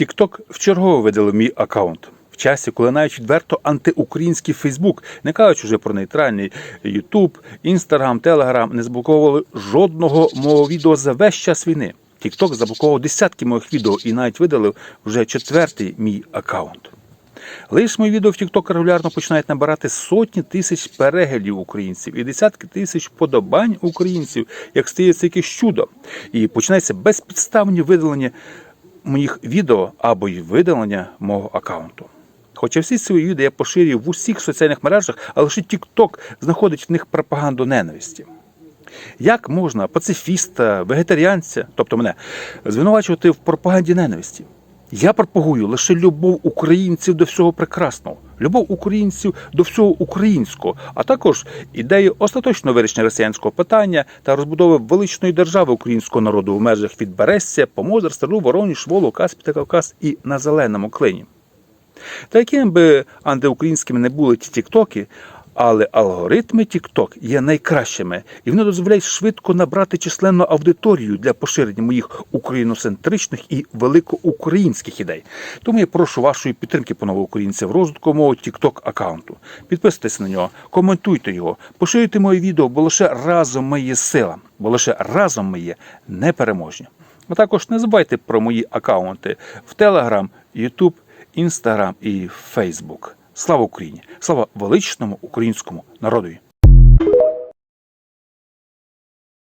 TikTok вчергово видалив мій аккаунт. В часі, коли навіть відверто антиукраїнський Фейсбук, не кажучи вже про нейтральний Ютуб, Інстаграм, Телеграм, не заблоковували жодного мого відео за весь час війни. TikTok заблокував десятки моїх відео і навіть видалив вже четвертий мій аккаунт. Лише мої відео в TikTok регулярно починають набирати сотні тисяч переглядів українців і десятки тисяч подобань українців, як стається якесь чудо. І починається безпідставні видалення моїх відео або й видалення мого аккаунту. Хоча всі свої відео я поширюю в усіх соціальних мережах, а лише TikTok знаходить в них пропаганду ненависті. Як можна пацифіста, вегетаріанця, тобто мене, звинувачувати в пропаганді ненависті? Я пропагую лише любов українців до всього прекрасного, любов українців до всього українського, а також ідею остаточного вирішення росіянського питання та розбудови величної держави українського народу в межах від Берестя, Помозер, Стару, Вороніж, та Кавказ і на зеленому клині. Та якими би антиукраїнськими не були ті тіктоки, але алгоритми TikTok є найкращими, і вони дозволяють швидко набрати численну аудиторію для поширення моїх україноцентричних і великоукраїнських ідей. Тому я прошу вашої підтримки, панове українці, в розвитку мого TikTok аккаунту. Підписуйтесь на нього, коментуйте його, поширюйте моє відео, бо лише разом ми є сила, бо лише разом ми є непереможні. А також не забувайте про мої аккаунти в Telegram, YouTube, Instagram і Facebook. Слава Україні! Слава величному українському народові!